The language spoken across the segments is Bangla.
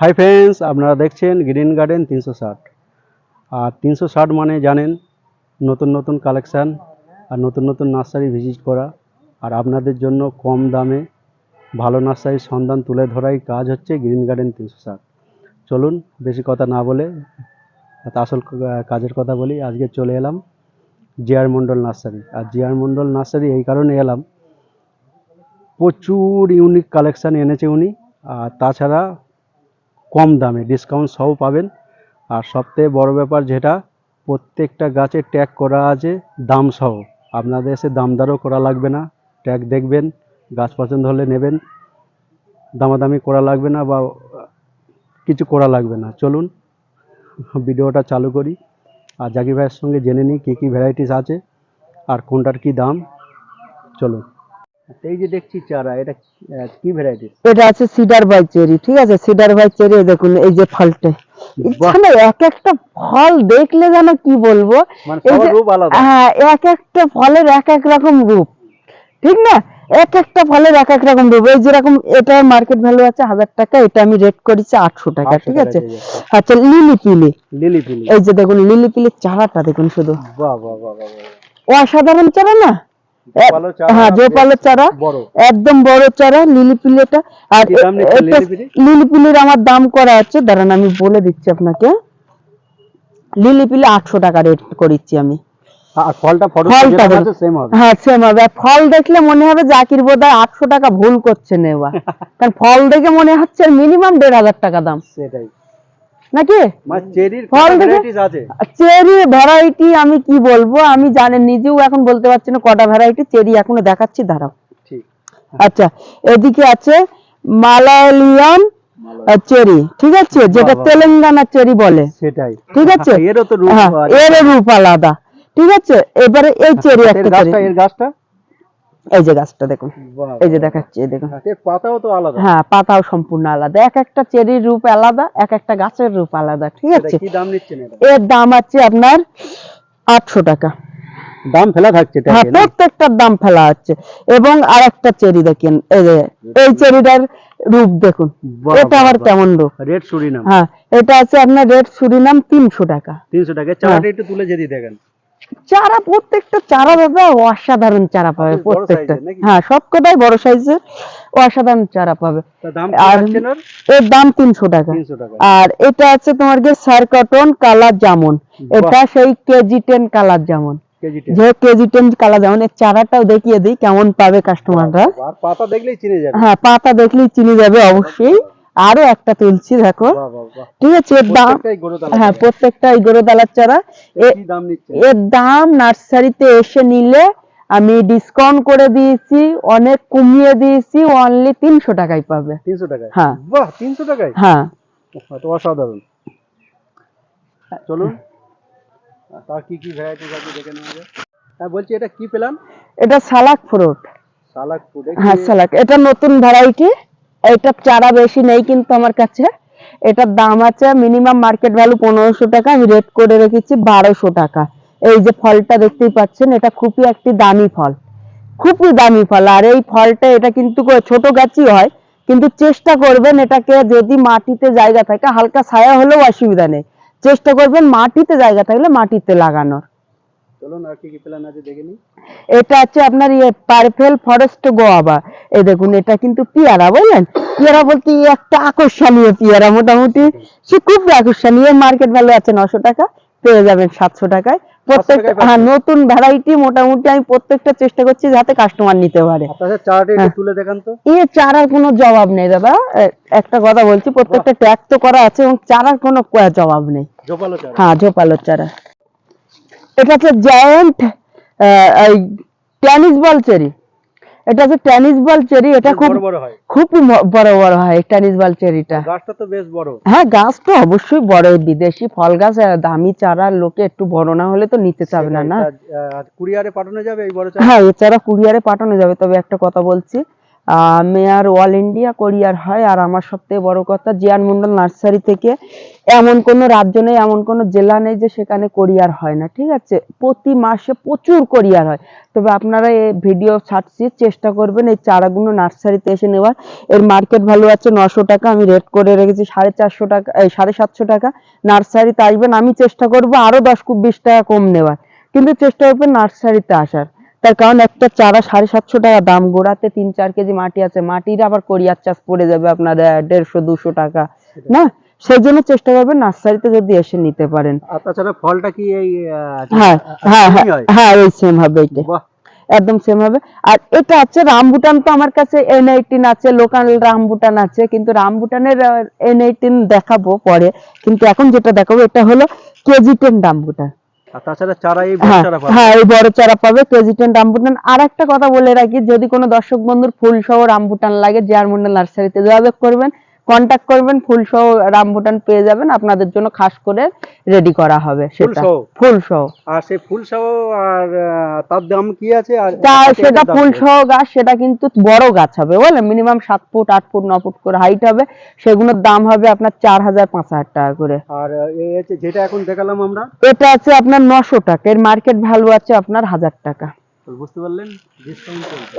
হাই ফ্রেন্ডস আপনারা দেখছেন গ্রিন গার্ডেন তিনশো ষাট। আর তিনশো ষাট মানে জানেন, নতুন নতুন কালেকশান আর নতুন নতুন নার্সারি ভিজিট করা। আর আপনাদের জন্য কম দামে ভালো নার্সারির সন্ধান তুলে ধরাই কাজ হচ্ছে গ্রিন গার্ডেন তিনশো ষাট। চলুন, বেশি কথা না বলে আসল কাজের কথা বলি। আজকে চলে এলাম জিআর মণ্ডল নার্সারি আর জিআর মণ্ডল নার্সারি এই কারণে এলাম। প্রচুর ইউনিক কালেকশান এনেছে উনি। আর তাছাড়া কম দামে ডিসকাউন্ট সহ পাবেন। আর সবথেকে বড় ব্যাপার যেটা, প্রত্যেকটা গাছে ট্যাগ করা আছে, দাম সহ। আপনাদের এসে দামদারও করা লাগবে না। ট্যাগ দেখবেন, গাছ পছন্দ হলে নেবেন। দামাদামি করা লাগবে না বা, কিছু করা লাগবে না। চলুন, ভিডিওটা চালু করি। আর জাকির ভাইয়ের সঙ্গে জেনে নিই কী কী ভ্যারাইটিস আছে, আর কোনটার কি দাম। চলুন। এই যে দেখছি চারা এটা কি ভ্যারাইটিস এটা আছে সিডার বাই চেরি ঠিক আছে? সিডার বাই চেরি দেখুন এই যে ফলটা। এখানে এক একটা ফল দেখলে যেন কি বলব? মানে হ্যাঁ এক একটা ফলের এক এক রকম রূপ ঠিক না? এক একটা ফলের এক এক রকম রূপ। এই যেরকম এটার মার্কেট ভ্যালু আছে হাজার টাকা এটা আমি রেট করেছি আটশো টাকা ঠিক আছে? আচ্ছা লিলি পিলি লিলি পিলি এই যে দেখুন লিলি পিলির চারাটা দেখুন শুধু। অসাধারণ চারা না? হ্যাঁ জোপালো চারা। একদম বড় চারা লিলি পিলিটা আর কি দাম নিচ্ছে এটা- লিলি পিলি? আমার দাম করা আছে। দাঁড়ান আমি বলে দিচ্ছি আপনাকে। লিলি পিলি আটশো টাকা রেট করিচ্ছি আমি। হ্যাঁ সেম হবে। ফল দেখলে মনে হবে জাকির বোধহয় আটশো টাকা ভুল করছে নেওয়া। কারণ ফল দেখে মনে হচ্ছে মিনিমাম দেড় হাজার টাকা দাম। সেটাই। নাকি? ফল চেরি ভ্যারাইটি আমি কি বলব? আমি জানি নিজেও এখন বলতে পারছি না কটা ভ্যারাইটি চেরি এখনও দেখাচ্ছি দাঁড়াও। আচ্ছা এদিকে আছে মালায়ালিয়াম চেরি ঠিক আছে? যেটা তেলেঙ্গানা চেরি বলে। সেটাই। ঠিক আছে? রূপ হ্যাঁ, আছে। এর রূপ আলাদা। ঠিক আছে? এবারে এই চেরি একটা এর গাছটা? এই যে গাছটা দেখুন। এই যে দেখাচ্ছি দেখুন। পাতাও তো আলাদা। হ্যাঁ পাতাও সম্পূর্ণ আলাদা। এক একটা চেরির রূপ আলাদা এক একটা গাছের রূপ আলাদা ঠিক আছে? কি দাম নিচ্ছেন এর দাম আছে আপনার আটশো টাকা। দাম ফেলা থাকছে হ্যাঁ প্রত্যেকটার দাম ফেলা আছে। এবং আর একটা চেরি দেখেন এই যে এই চেরিটার রূপ দেখুন। এটা আবার কেমন রূপ? রেড সুরিনাম হ্যাঁ এটা আছে আপনার রেট সুরিনাম তিনশো টাকা। তিনশো টাকা। চারাটা একটু তুলে যদি দেখেন। চারা প্রত্যেকটা চারা দাদা অসাধারণ চারা পাবে প্রত্যেকটা? হ্যাঁ সব কটাই বড় সাইজের অসাধারণ চারা পাবে। আর এর দাম তিনশো টাকা। আর এটা আছে তোমার গিয়ে সার কটন কালার জামুন। এটা সেই কেজি টেন কালার জামুন। যে কেজি টেন কালার জামুন এর চারাটাও দেখিয়ে দিই কেমন পাবে কাস্টমাররা পাতা দেখলেই চিনে যাবে। হ্যাঁ পাতা দেখলেই চিনি যাবে অবশ্যই। আরও একটা তুলছি দেখো। ঠিক আছে এর দাম হ্যাঁ প্রত্যেকটা এই গরু দালার চারা এর দাম নার্সারিতে এসে নিলে আমি ডিসকাউন্ট করে দিয়েছি অনেক কমিয়ে দিয়েছি অনলি তিনশো টাকায় পাবে। তিনশো টাকায়? হ্যাঁ। বাহ তিনশো টাকায়? হ্যাঁ। অসাধারণ। চলুন। তার কি কি ভ্যারাইটিস আছে দেখে নেওয়া যায় হ্যাঁ বলছি এটা কি পেলাম? এটা সালাক ফ্রুট। সালাক ফুড হ্যাঁ সালাক। এটা নতুন ভ্যারাইটি এটার চারা বেশি নেই কিন্তু আমার কাছে। এটার দাম আছে মিনিমাম মার্কেট ভ্যালু পনেরোশো টাকা, আমি রেট করে রেখেছি বারোশো টাকা। এই যে ফলটা দেখতেই পাচ্ছেন, এটা খুবই একটি দামি ফল। খুবই দামি ফল। আর এই ফলটা, এটা কিন্তু ছোট গাছই হয়, কিন্তু চেষ্টা করবেন এটাকে যদি মাটিতে জায়গা থাকে, হালকা ছায়া হলেও অসুবিধা নেই। চেষ্টা করবেন মাটিতে জায়গা থাকলে মাটিতে লাগানোর। চলুন আর কি কি প্ল্যান আছে দেখে নিই। এটা আছে আপনার ইয়ে ফরেস্ট গোয়াবা এই দেখুন এটা কিন্তু পেয়ারা বুঝলেন? পেয়ারা বলতে একটা আকর্ষণীয় পেয়ারা মোটামুটি। সে খুব আকর্ষণীয় মার্কেট ভ্যালু আছে নশো টাকা পেয়ে যাবেন সাতশো টাকায়। প্রত্যেকটা হ্যাঁ নতুন ভ্যারাইটি মোটামুটি আমি প্রত্যেকটা চেষ্টা করছি যাতে কাস্টমার নিতে পারে। তুলে দেখান তো। এ চারার কোনো জবাব নেই দাদা। একটা কথা বলছি প্রত্যেকটা ট্যাগ তো করা আছে এবং চারার কোনো জবাব নেই। হ্যাঁ ঝোপালো চারা। এটা হচ্ছে জায়ান্ট টেনিস বল চেরি এটা হচ্ছে টেনিস বল চেরি এটা বেশ খুব বড় বড় হয়। টেনিস বল চেরিটা গাছটা তো বেশ বড়। হ্যাঁ গাছ তো অবশ্যই বড় বিদেশি ফল গাছ দামি চারা লোকে একটু বড় না হলে তো নিতে চাবে না না? কুরিয়ারে পাঠানো যাবে এই বড় চারা? হ্যাঁ এছাড়া কুরিয়ারে পাঠানো যাবে তবে একটা কথা বলছি মেয়ার অল ইন্ডিয়া কোরিয়ার হয়। আর আমার সবথেকে বড় কথা, জিয়ান মন্ডল নার্সারি থেকে এমন কোনো রাজ্য নেই, এমন কোনো জেলা নেই যে সেখানে কোরিয়ার হয় না, ঠিক আছে? প্রতি মাসে প্রচুর কোরিয়ার হয়। তবে আপনারা এই ভিডিও ছাড়ছি চেষ্টা করবেন এই চারাগুলো নার্সারিতে এসে নেওয়ার। এর মার্কেট ভ্যালু আছে নশো টাকা, আমি রেট করে রেখেছি সাড়ে চারশো টাকা, এই সাড়ে সাতশো টাকা। নার্সারিতে আসবেন, আমি চেষ্টা করব আরও দশ বিশ টাকা কম নেওয়ার। কিন্তু চেষ্টা করবেন নার্সারিতে আসার। তার কারণ একটা চারা সাড়ে সাতশো টাকা দাম গোড়াতে তিন চার কেজি মাটি আছে মাটির আবার কোরিয়ার চাষ পড়ে যাবে আপনার দেড়শো দুশো টাকা না? সেই জন্য চেষ্টা করবেন নার্সারিতে যদি এসে নিতে পারেন। তাছাড়া ফলটা কি এই হ্যাঁ হ্যাঁ হ্যাঁ হ্যাঁ? এই সেম হবে এটা একদম সেম হবে। আর এটা আছে রামবুটান তো আমার কাছে এন এইটিন আছে লোকাল রামবুটান আছে কিন্তু রামবুটানের এন এইটিন দেখাবো পরে কিন্তু এখন যেটা দেখাবো এটা হলো কেজি টেন রামবুটান আর তাছাড়া চারা এই বড় হ্যাঁ চারা পাবে। হ্যাঁ এই বড় চারা পাবে কেজি রামবুটান আর একটা কথা বলে রাখি যদি কোনো দর্শক বন্ধুর ফুল সহ রামবুটান লাগে জিয়ার মন্ডল নার্সারিতে যোগাযোগ করবেন। কন্টাক্ট করবেন ফুল সহ রামবুটান পেয়ে যাবেন আপনাদের জন্য খাস করে রেডি করা হবে সেটা। ফুল সহ আর সেই ফুল সহ আর তার দাম কি আছে? আর সেটা ফুল সহ গাছ সেটা কিন্তু বড় গাছ হবে বলে মিনিমাম সাত ফুট আট ফুট ন ফুট করে হাইট হবে সেগুলোর দাম হবে আপনার চার হাজার পাঁচ হাজার টাকা করে। আর যেটা এখন দেখালাম আমরা? এটা আছে আপনার নশো টাকা এর মার্কেট ভ্যালু আছে আপনার হাজার টাকা। বুঝতে পারলেন?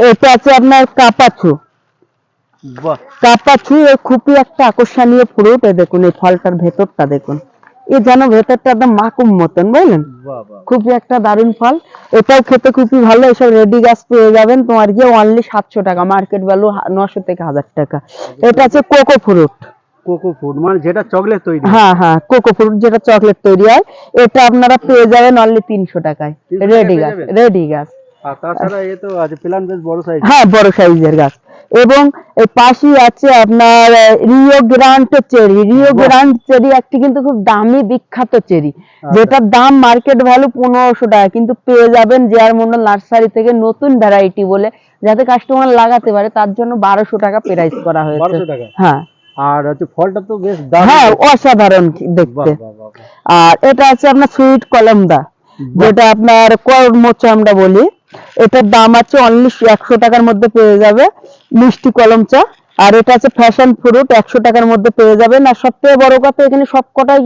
এটা আছে আপনার কাপাছু কাপাছু এর খুবই একটা আকর্ষণীয় ফ্রুট দেখুন এই ফলটার ভেতরটা দেখুন। এ যেন ভেতরটা একদম মাকুম মতন বুঝলেন? খুবই একটা দারুণ ফল। এটাও খেতে খুবই ভালো এসব রেডি গাছ পেয়ে যাবেন। তোমার গিয়ে অনলি সাতশো টাকা মার্কেট ভ্যালু নশো থেকে হাজার টাকা। এটা আছে কোকো ফ্রুট কোকো মানে যেটা চকলেট তৈরি হ্যাঁ। হ্যাঁ কোকো ফ্রুট যেটা চকলেট তৈরি হয় এটা আপনারা পেয়ে যাবেন অনলি তিনশো টাকায়। রেডি গাছ রেডি গাছ। তাছাড়া এ তো আছে প্ল্যান বেশ বড় সাইজ হ্যাঁ বড় সাইজের গাছ। এবং পাশেই আছে আপনার রিও গ্রান্ট চেরি। রিও বাহ। গ্রান্ট চেরি একটি কিন্তু খুব দামি বিখ্যাত চেরি আচ্ছা। যেটার দাম মার্কেট ভ্যালু পনেরোশো টাকা। কিন্তু পেয়ে যাবেন জেআর মন্ডল নার্সারি থেকে নতুন ভ্যারাইটি বলে যাতে কাস্টমার লাগাতে পারে তার জন্য বারোশো টাকা প্রাইস করা হয়েছে। হ্যাঁ। আর হচ্ছে ফলটা তো বেশ হ্যাঁ অসাধারণ দেখতে। আর এটা আছে আপনার সুইট কলমদা যেটা আপনার কর্মচা আমরা বলি। এটার দাম আছে অনলি একশো টাকার মধ্যে পেয়ে যাবে মিষ্টি কলম চা। আর এটা আছে ফ্যাশন ফ্রুট একশো টাকার মধ্যে পেয়ে যাবেন আর সবথেকে বড় কথা এখানে সব কটাই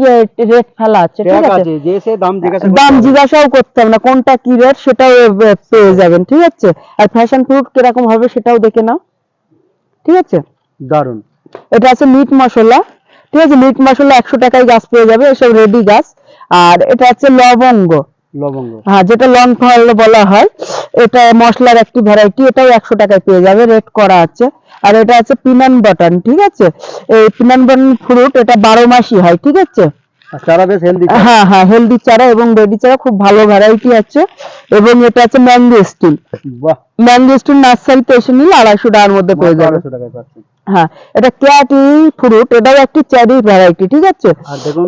রেট ফেলা আছে ঠিক আছে? দাম। জিজ্ঞাসাও করতে হবে না কোনটা কি রেট সেটাও পেয়ে যাবেন ঠিক আছে? আর ফ্যাশন ফ্রুট কীরকম হবে সেটাও দেখে নাও ঠিক আছে? দারুণ এটা আছে মিট মশলা ঠিক আছে? মিট মশলা একশো টাকায় গাছ পেয়ে যাবে এসব রেডি গাছ। আর এটা আছে লবঙ্গ হ্যাঁ যেটা লং ফল বলা হয় এটা মশলার একটি ভ্যারাইটি এটাও একশো টাকায় পেয়ে যাবে রেট করা আছে। আর এটা আছে পিনান বাটন ঠিক আছে? এই পিনান বাটন ফ্রুট এটা বারো মাসই হয় ঠিক আছে? চারা বেশ হেলদি হ্যাঁ হ্যাঁ হেলদি চারা এবং রেডি চারা খুব ভালো ভ্যারাইটি আছে। এবং এটা আছে ম্যাঙ্গো স্টিল ম্যাঙ্গো স্টিল নার্সারিতে এসে নিলে আড়াইশো টাকার মধ্যে পেয়ে যাবে। হ্যাঁ এটা ক্যাটি ফ্রুট এটাও একটি চেরি ভ্যারাইটি ঠিক আছে?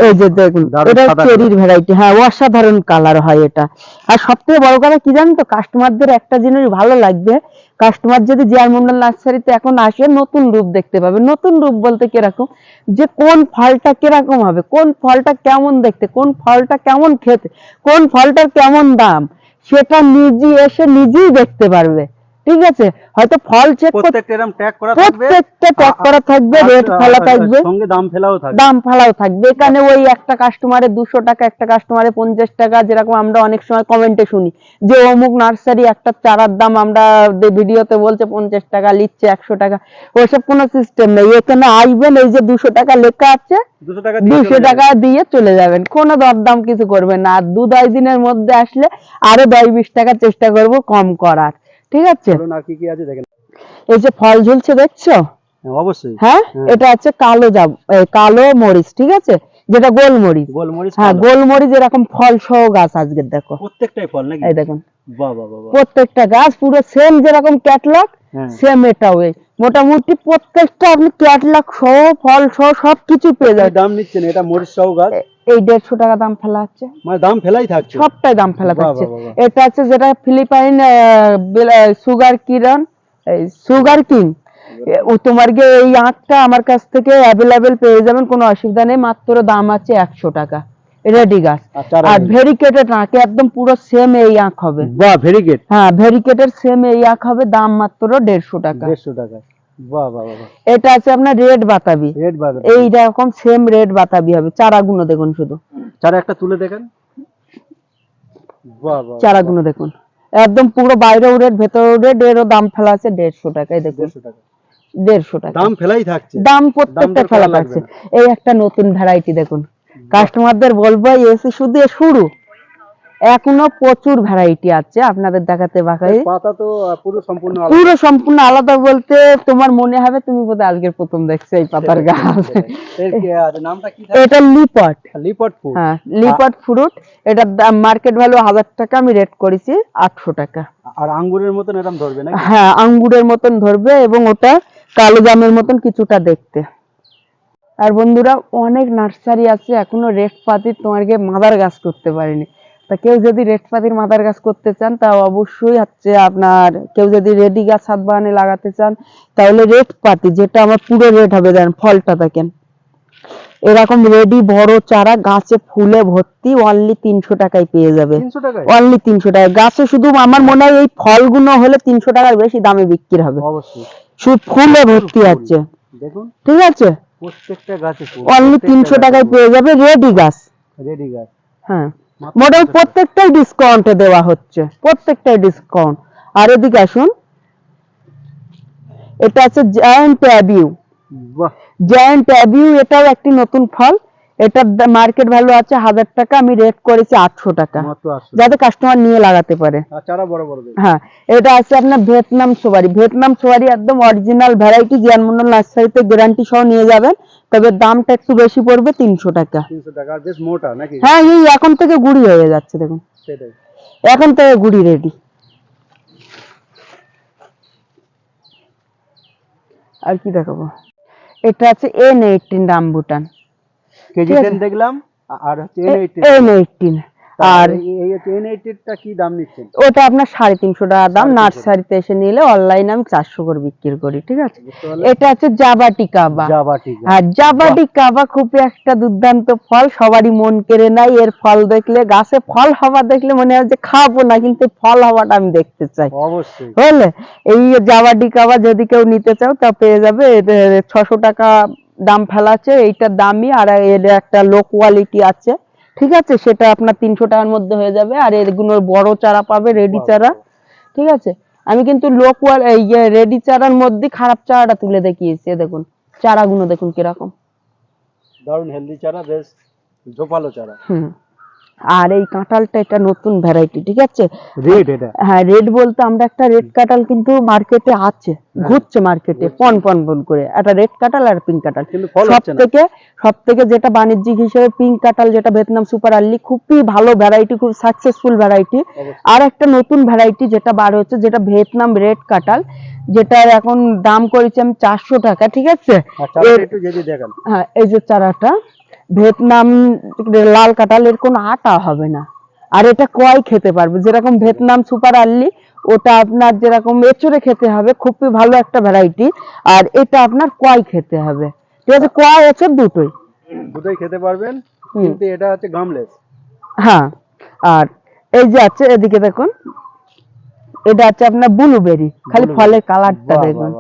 এই যে দেখুন এটা চেরির ভ্যারাইটি হ্যাঁ অসাধারণ কালার হয় এটা। আর সবথেকে বড় কথা কি জানেন তো কাস্টমারদের একটা জিনিস ভালো লাগবে কাস্টমার যদি জিয়ার মন্ডল নার্সারিতে এখন আসে নতুন রূপ দেখতে পাবে। নতুন রূপ বলতে কীরকম? যে কোন ফলটা কীরকম হবে কোন ফলটা কেমন দেখতে কোন ফলটা কেমন খেতে কোন ফলটার কেমন দাম সেটা নিজে এসে নিজেই দেখতে পারবে। ঠিক আছে? হয়তো ফল চেক প্রত্যেকটা এরকম ট্যাগ করা থাকবে। প্রত্যেকটা ট্যাগ করা থাকবে রেট ফেলা থাকবে। সঙ্গে দাম ফেলাও থাকবে। দাম ফালাও থাকবে। এখানে ওই একটা কাস্টমারে দুশো টাকা একটা কাস্টমারে পঞ্চাশ টাকা যেরকম আমরা অনেক সময় কমেন্টে শুনি। যে অমুক নার্সারি একটা চারার দাম আমরা ভিডিওতে বলছে পঞ্চাশ টাকা লিখছে একশো টাকা। ওইসব কোনো সিস্টেম নেই। এখানে আসবেন এই যে দুশো টাকা লেখা আছে দুশো টাকা দিয়ে দুশো চলে যাবে। টাকা দিয়ে চলে যাবেন। কোনো দরদাম কিছু করবেন না। আর দু দশ দিনের মধ্যে আসলে আরও দশ বিশ টাকা চেষ্টা করব কম করার। ঠিক আছে? আর কি কি আছে দেখেন। এই যে ফল ঝুলছে দেখছ? হ্যাঁ, অবশ্যই। হ্যাঁ? হ্যাঁ। এটা আছে কালো এই কালো মরিচ ঠিক আছে? যেটা গোলমরিচ। গোলমরিচ হ্যাঁ গোলমরিচ এরকম ফল সহ গাছ আজকের দেখো। প্রত্যেকটাই ফল নাকি? এই দেখুন। বাহ বাহ বাহ বাহ। প্রত্যেকটা গাছ পুরো সেম যেরকম ক্যাটলগ সেম এটাও। এই মোটামুটি প্রত্যেকটা আপনি ক্যাটলগ সহ ফল সহ সবকিছু পেয়ে যাবেন। দাম নিচ্ছেন এটা মরিচ সহ গাছ? এই দেড়শো টাকা দাম ফেলা হচ্ছে মানে দাম ফেলাই থাকছে? সবটাই দাম ফেলা থাকছে। এটা আছে যেটা ফিলিপাইন সুগার কিরণ সুগার কিং ও তোমার গিয়ে এই আখটা আমার কাছ থেকে অ্যাভেলেবেল পেয়ে যাবেন কোনো অসুবিধা নেই মাত্র দাম আছে একশো টাকা। রেডি গাছ। আর চারা আর ভেরিকেটেড নাকি একদম পুরো সেম এই আঁক হবে। বাহ হ্যাঁ ভেরিকেটেড সেম এই আঁক হবে দাম মাত্র দেড়শো টাকা। দেড়শো টাকা। এটা আছে আপনার রেড বাতাবি। রেড এই রকম সেম রেড বাতাবি হবে। চারাগুলো দেখুন শুধু। চারা একটা তুলে দেখেন। চারাগুলো দেখুন। একদম পুরো বাইরেও রেড ভেতরেও রেড এরও দাম ফেলা আছে দেড়শো টাকা এই দেখুন। দেড়শো টাকা। দাম ফেলাই থাকছে। দাম প্রত্যেকটা ফেলা থাকছে। এই একটা নতুন ভ্যারাইটি দেখুন। কাস্টমারদের বলব এসে শুধু শুরু। এখনও প্রচুর ভ্যারাইটি আছে আপনাদের দেখাতে বাকি। পাতা তো পুরো সম্পূর্ণ পুরো সম্পূর্ণ আলাদা বলতে তোমার মনে হবে তুমি বোধহয় আজকের প্রথম দেখছ এই পাতার গাছ। এটা লিপট। লিপট ফুড হ্যাঁ লিপট ফ্রুট দাম মার্কেট ভ্যালু হাজার টাকা আমি রেট করেছি আটশো টাকা। আর আঙ্গুরের মতন এরকম ধরবে না হ্যাঁ আঙ্গুরের মতন ধরবে এবং ওটা কালো জামের মতন কিছুটা দেখতে। আর বন্ধুরা অনেক নার্সারি আছে এখনও রেড পাতির তোমাকে মাদার গাছ করতে পারেনি। তা কেউ যদি রেড পাতির মাদার গাছ করতে চান তা অবশ্যই হচ্ছে আপনার কেউ যদি রেডি গাছ হাত বাগানে লাগাতে চান তাহলে রেড পাতি যেটা আমার পুরো রেড হবে দেন ফলটা দেখেন। এরকম রেডি বড় চারা গাছে ফুলে ভর্তি অনলি তিনশো টাকায় পেয়ে যাবে। অনলি তিনশো টাকা গাছে শুধু আমার মনে হয় এই ফলগুলো হলে তিনশো টাকার বেশি দামে বিক্রি হবে। শুধু ফুলে ভর্তি আছে ঠিক আছে? প্রত্যেকটা গাছে অনলি তিনশো টাকায় পেয়ে যাবে রেডি গাছ। রেডি গাছ। হ্যাঁ। মোটামুটি প্রত্যেকটাই ডিসকাউন্টে দেওয়া হচ্ছে। প্রত্যেকটাই ডিসকাউন্ট আর এদিকে আসুন। এটা আছে জায়ান্ট অ্যাবিউ জায়ান্ট অ্যাবিউ এটাও একটি নতুন ফল। এটার মার্কেট ভ্যালু আছে হাজার টাকা আমি রেট করেছি আটশো টাকা। যাতে কাস্টমার নিয়ে লাগাতে পারে। হ্যাঁ এটা আছে আপনার ভিয়েতনাম সোয়ারি। ভিয়েতনাম সোয়ারি একদম অরিজিনাল ভ্যারাইটি জ্ঞান মন্ডল নার্সারিতে গ্যারান্টি সহ নিয়ে যাবেন। তবে দামটা একটু বেশি পড়বে তিনশো টাকা। হ্যাঁ এই এখন থেকে গুড়ি হয়ে যাচ্ছে দেখুন। এখন থেকে গুড়ি রেডি আর কি দেখাবো? এটা আছে N eighteen rambutan KG ten দেখলাম আর হচ্ছে এন এইটিন আর হচ্ছে কি দাম নিচ্ছেন? ওটা আপনার সাড়ে তিনশো টাকা দাম নার্সারিতে এসে নিলে অনলাইনে আমি চারশো করে বিক্রি করি ঠিক আছে? এটা আছে জাবাটি কাবা। আর জাবাটি কাবা খুবই একটা দুর্দান্ত ফল সবারই মন কেড়ে নাই এর ফল দেখলে গাছে ফল হওয়া দেখলে মনে হয় যে খাব না কিন্তু ফল হওয়াটা আমি দেখতে চাই। অবশ্যই। বুঝলে? এই জাবাটি কাবা যদি কেউ নিতে চাও তা পেয়ে যাবে ছশো টাকা দাম ফেলাচ্ছে এইটার দামই আর এর একটা লো কোয়ালিটি আছে। ঠিক আছে? সেটা আপনার তিনশো টাকার মধ্যে হয়ে যাবে আর এগুলোর বড় চারা পাবে রেডি চারা। ঠিক আছে? আমি কিন্তু লো কোয়াল রেডি চারার মধ্যে খারাপ চারাটা তুলে দেখিয়েছি দেখুন। চারাগুলো দেখুন কীরকম। দারুণ হেলদি চারা বেশ ঝোপালো চারা। হুম। আর এই কাঁঠালটা এটা নতুন ভ্যারাইটি ঠিক আছে? রেড এটা। হ্যাঁ রেড বলতে আমরা একটা রেড কাঁঠাল কিন্তু মার্কেটে আছে ঘুরছে মার্কেটে পন পন পন করে। একটা রেড কাঁঠাল আর পিঙ্ক কাঁঠাল। সব থেকে সব থেকে যেটা বাণিজ্যিক হিসেবে পিঙ্ক কাঁঠাল যেটা ভিয়েতনাম সুপার আর্লি খুবই ভালো ভ্যারাইটি খুব সাকসেসফুল ভ্যারাইটি আর একটা নতুন ভ্যারাইটি যেটা বার হচ্ছে যেটা ভিয়েতনাম রেড কাঁঠাল যেটার এখন দাম করেছি আমি চারশো টাকা ঠিক আছে? হ্যাঁ এই যে চারাটা ভিয়েতনাম লাল কাঁঠালের কোনো আটা হবে না। আর এটা কয় খেতে পারবে? যেরকম ভিয়েতনাম সুপার আর্লি ওটা আপনার যেরকম এচড়ে খেতে হবে খুবই ভালো একটা ভ্যারাইটি আর এটা আপনার কয় খেতে হবে। ঠিক আছে কয় এচড় দুটোই। দুটোই খেতে পারবেন কিন্তু এটা হচ্ছে গামলেস হ্যাঁ আর এই যে আছে এদিকে দেখুন। এটা আছে আপনার ব্লুবেরি খালি ফলের কালারটা দেখুন।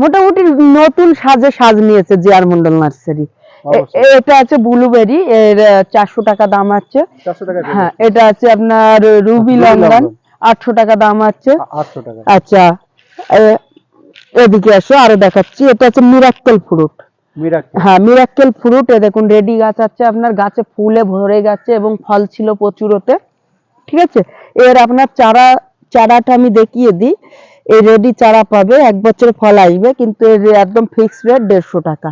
মোটামুটি নতুন সাজে সাজ নিয়েছে জিয়ার মন্ডল নার্সারি। এটা আছে ব্লুবেরি এর চারশো টাকা দাম আছে। হ্যাঁ এটা আছে আপনার রুবি লন্ডন। আটশো টাকা দাম আছে। আচ্ছা এদিকে আসো আরও দেখাচ্ছি। এটা আছে মিরাক্কেল ফ্রুট হ্যাঁ মিরাক্কেল ফ্রুট এ দেখুন রেডি গাছ আছে আপনার গাছে ফুলে ভরে গেছে এবং ফল ছিল প্রচুর ওতে। ঠিক আছে? এর আপনার চারা চারাটা আমি দেখিয়ে দিই। এই রেডি চারা পাবে এক বছরের ফল আসবে কিন্তু এর একদম ফিক্সড রেট দেড়শো টাকা।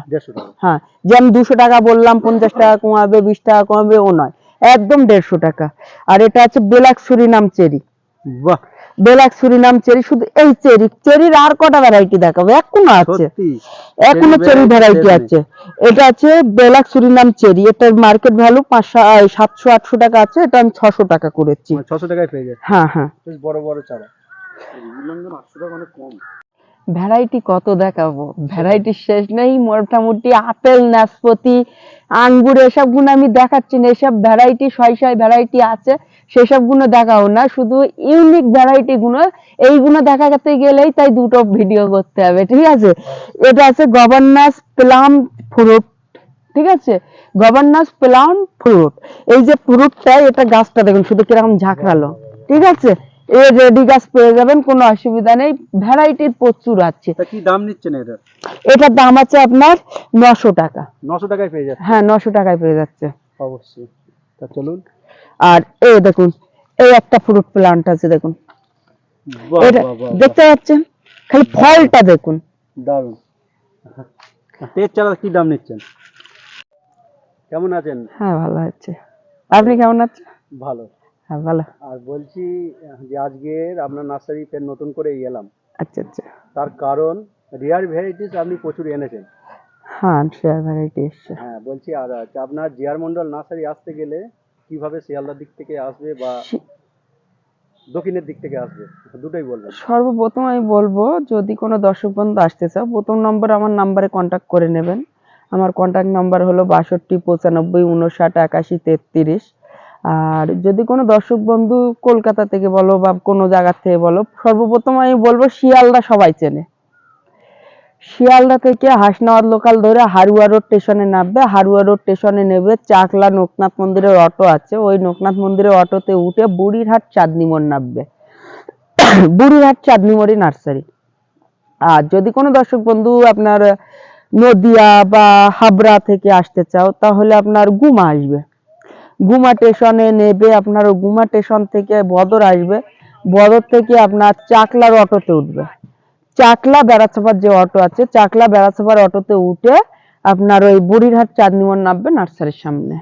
হ্যাঁ যে আমি দুশো টাকা বললাম পঞ্চাশ টাকা কমাবে বিশ টাকা কমাবে ও নয়। একদম দেড়শো টাকা। আর এটা আছে বেলাক সুরিনাম চেরি। বাহ। বেলাক সুরিনাম চেরি শুধু এই চেরি চেরির আর কটা ভ্যারাইটি দেখাবো? এখনও আছে। এখনও চেরি ভ্যারাইটি আছে। এটা আছে বেলাক সুরিনাম চেরি। এটার মার্কেট ভ্যালু পাঁচশো সাতশো আটশো টাকা আছে। এটা আমি ছশো টাকা করেছি। ছশো টাকায় পেয়ে যায় হ্যাঁ হ্যাঁ। বড় বড় চারা। ভ্যারাইটি কত দেখাবো? ভ্যারাইটি শেষ নেই, মোটামুটি আপেল, নাশপাতি, আঙ্গুর এসবগুলো আমি দেখাচ্ছি না। এসব ভ্যারাইটি ছয় ছয় ভ্যারাইটি আছে সেসবগুলো দেখাও না। শুধু ইউনিক ভ্যারাইটি গুলো, এইগুলো দেখাতে গেলেই তাই দুটো ভিডিও করতে হবে, ঠিক আছে? এটা আছে গভর্নাস প্লাম ফ্রুট ঠিক আছে? গভর্নাস প্লাম ফ্রুট এই যে ফ্রুটটা এটা গাছটা দেখুন, শুধু কীরকম ঝাঁকড়ালো, ঠিক আছে? এই রেডি গাছ পেয়ে যাবেন কোনো অসুবিধা নেই। ভ্যারাইটির প্রচুর আছে। কি দাম নিচ্ছেন এটা এটার দাম আছে আপনার নশো টাকা। নশো টাকায় পেয়ে যাচ্ছে? হ্যাঁ নশো টাকায় পেয়ে যাচ্ছে। অবশ্যই। তা চলুন। আর এই দেখুন এই একটা ফ্রুট প্লান্ট আছে দেখুন। এটা দেখতে পাচ্ছেন? খালি ফলটা দেখুন। দারুণ। তেজ চারা কি দাম নিচ্ছেন? কেমন আছেন? হ্যাঁ ভালো আছে। আপনি কেমন আছেন? ভালো। হ্যাঁ ভালো আর বলছি যে আজকের আপনার নার্সারি ফের নতুন করে এলাম। আচ্ছা আচ্ছা। তার কারণ রিয়ার ভ্যারাইটিস আপনি প্রচুর এনেছেন। হ্যাঁ শেয়ার ভ্যারাইটি এসছে। হ্যাঁ বলছি আর আচ্ছা, আপনার জিয়ার মন্ডল নার্সারি আসতে গেলে কীভাবে শিয়ালদার দিক থেকে আসবে বা দক্ষিণের দিক থেকে আসবে দুটোই বলবেন। সর্বপ্রথম আমি বলব যদি কোনো দর্শক বন্ধু আসতে চাও প্রথম নম্বর আমার নাম্বারে কন্ট্যাক্ট করে নেবেন। আমার কন্ট্যাক্ট নাম্বার হলো বাষট্টি পঁচানব্বই উনষাট একাশি তেত্রিশ। আর যদি কোনো দর্শক বন্ধু কলকাতা থেকে বলো বা কোনো জায়গা থেকে বলো, সর্বপ্রথম আমি বলব শিয়ালদা সবাই চেনে। শিয়ালদা থেকে হাসনাবাদ লোকাল ধরে হারুয়া রোড স্টেশনে নামবে। হারুয়া রোড স্টেশনে নেবে চাকলা লোকনাথ মন্দিরের অটো আছে। ওই লোকনাথ মন্দিরের অটোতে উঠে বুড়িরহাট চাঁদনি মোড় নামবে। বুড়িরহাট চাঁদনি মোড়ে নার্সারি। আর যদি কোনো দর্শক বন্ধু আপনার নদিয়া বা হাবড়া থেকে আসতে চাও, তাহলে আপনার গুমা আসবে। গুমা স্টেশনে নেবে আপনার গুমা স্টেশন থেকে বদর আসবে। বদর থেকে আপনার চাকলার অটোতে উঠবে। চাকলা বেড়াসভার যে অটো আছে, চাকলা বেড়াছাপার অটোতে উঠে আপনার ওই বুড়িরহাট চাঁদনিমন নামবে নার্সারির সামনে।